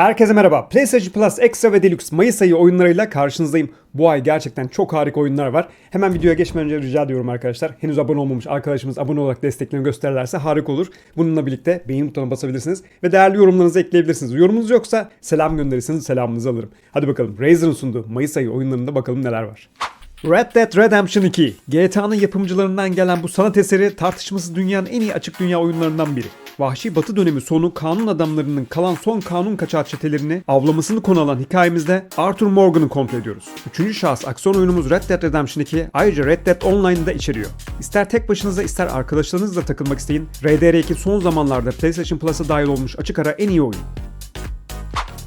Herkese merhaba. PlayStation Plus Extra ve Deluxe Mayıs ayı oyunlarıyla karşınızdayım. Bu ay gerçekten çok harika oyunlar var. Hemen videoya geçmeden önce rica ediyorum arkadaşlar. Henüz abone olmamış arkadaşımız abone olarak desteklerini gösterirlerse harika olur. Bununla birlikte beğeni butonuna basabilirsiniz ve değerli yorumlarınızı ekleyebilirsiniz. Yorumunuz yoksa selam gönderirseniz selamınızı alırım. Hadi bakalım Razer'ın sunduğu Mayıs ayı oyunlarında bakalım neler var. Red Dead Redemption 2. GTA'nın yapımcılarından gelen bu sanat eseri tartışmasız dünyanın en iyi açık dünya oyunlarından biri. Vahşi Batı dönemi sonu kanun adamlarının kalan son kanun kaçağı çetelerini avlamasını konu alan hikayemizde Arthur Morgan'ı kontrol ediyoruz. Üçüncü şahıs aksiyon oyunumuz Red Dead Redemption 2 ayrıca Red Dead Online'ı da içeriyor. İster tek başınıza ister arkadaşlarınızla takılmak isteyin, RDR2 son zamanlarda PlayStation Plus'a dahil olmuş açık ara en iyi oyun.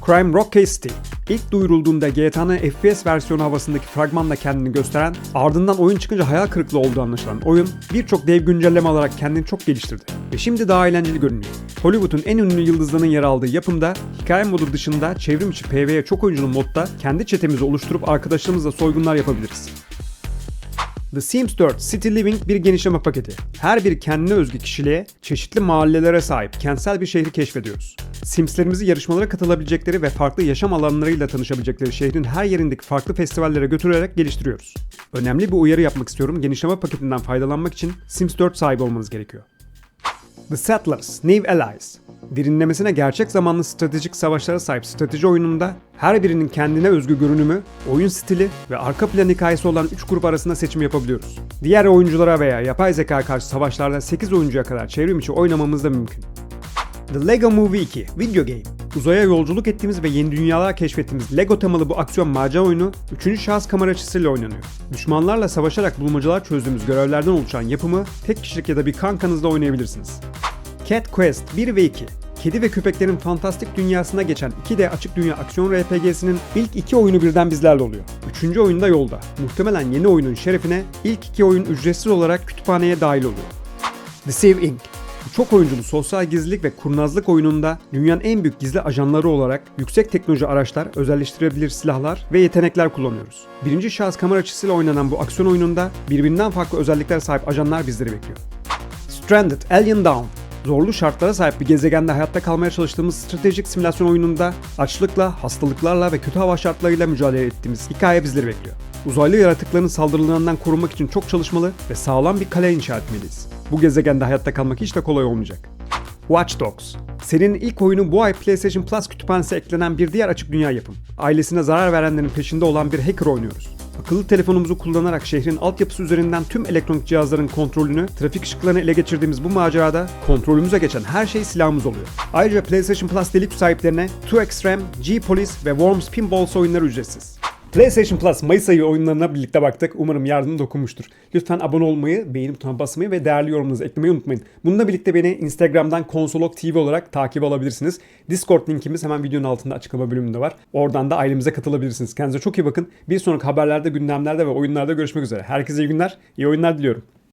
Crime Rock City. İlk duyurulduğunda GTA'nın FPS versiyonu havasındaki fragmanla kendini gösteren, ardından oyun çıkınca hayal kırıklığı olduğu anlaşılan oyun birçok dev güncelleme alarak kendini çok geliştirdi. Ve şimdi daha eğlenceli görünüyor. Hollywood'un en ünlü yıldızlarının yer aldığı yapımda hikaye modu dışında çevrim içi PvE çok oyunculu modda kendi çetemizi oluşturup arkadaşlarımızla soygunlar yapabiliriz. The Sims 4 City Living bir genişleme paketi. Her bir kendine özgü kişiliğe, çeşitli mahallelere sahip kentsel bir şehri keşfediyoruz. Simslerimizi yarışmalara katılabilecekleri ve farklı yaşam alanlarıyla tanışabilecekleri şehrin her yerindeki farklı festivallere götürerek geliştiriyoruz. Önemli bir uyarı yapmak istiyorum. Genişleme paketinden faydalanmak için Sims 4 sahibi olmanız gerekiyor. The Settlers, New Allies. Derinlemesine gerçek zamanlı stratejik savaşlara sahip strateji oyununda her birinin kendine özgü görünümü, oyun stili ve arka plan hikayesi olan 3 grup arasında seçim yapabiliyoruz. Diğer oyunculara veya yapay zeka karşı savaşlarda 8 oyuncuya kadar çevrim içi oynamamız da mümkün. The Lego Movie 2 Video Game Uzaya yolculuk ettiğimiz ve yeni dünyalar keşfettiğimiz Lego temalı bu aksiyon macera oyunu 3. şahıs kamera açısıyla oynanıyor. Düşmanlarla savaşarak bulmacalar çözdüğümüz görevlerden oluşan yapımı tek kişilik ya da bir kankanızla oynayabilirsiniz. Cat Quest 1 ve 2 Kedi ve köpeklerin fantastik dünyasına geçen 2D açık dünya aksiyon RPG'sinin ilk iki oyunu birden bizlerle oluyor. Üçüncü oyun da yolda. Muhtemelen yeni oyunun şerefine ilk iki oyun ücretsiz olarak kütüphaneye dahil oluyor. Sieve Inc. Çok oyunculu sosyal gizlilik ve kurnazlık oyununda dünyanın en büyük gizli ajanları olarak yüksek teknoloji araçlar, özelleştirebilir silahlar ve yetenekler kullanıyoruz. Birinci şahıs kamera açısıyla oynanan bu aksiyon oyununda birbirinden farklı özelliklere sahip ajanlar bizleri bekliyor. Stranded Alien Dawn Zorlu şartlara sahip bir gezegende hayatta kalmaya çalıştığımız stratejik simülasyon oyununda açlıkla, hastalıklarla ve kötü hava şartlarıyla mücadele ettiğimiz hikaye bizleri bekliyor. Uzaylı yaratıkların saldırılarından korunmak için çok çalışmalı ve sağlam bir kale inşa etmeliyiz. Bu gezegende hayatta kalmak hiç de kolay olmayacak. Watch Dogs. Serinin ilk oyunu bu ay PlayStation Plus kütüphanesine eklenen bir diğer açık dünya yapım. Ailesine zarar verenlerin peşinde olan bir hacker oynuyoruz. Akıllı telefonumuzu kullanarak şehrin altyapısı üzerinden tüm elektronik cihazların kontrolünü, trafik ışıklarını ele geçirdiğimiz bu macerada kontrolümüze geçen her şey silahımız oluyor. Ayrıca PlayStation Plus Deluxe sahiplerine Two Extreme, G-Police ve Worms Pinballs oyunları ücretsiz. PlayStation Plus Mayıs ayı oyunlarına birlikte baktık. Umarım yardım dokunmuştur. Lütfen abone olmayı, beğeni butonuna basmayı ve değerli yorumunuzu eklemeyi unutmayın. Bununla birlikte beni Instagram'dan Konsolog TV olarak takip alabilirsiniz. Discord linkimiz hemen videonun altında açıklama bölümünde var. Oradan da ailemize katılabilirsiniz. Kendinize çok iyi bakın. Bir sonraki haberlerde, gündemlerde ve oyunlarda görüşmek üzere. Herkese iyi günler, iyi oyunlar diliyorum.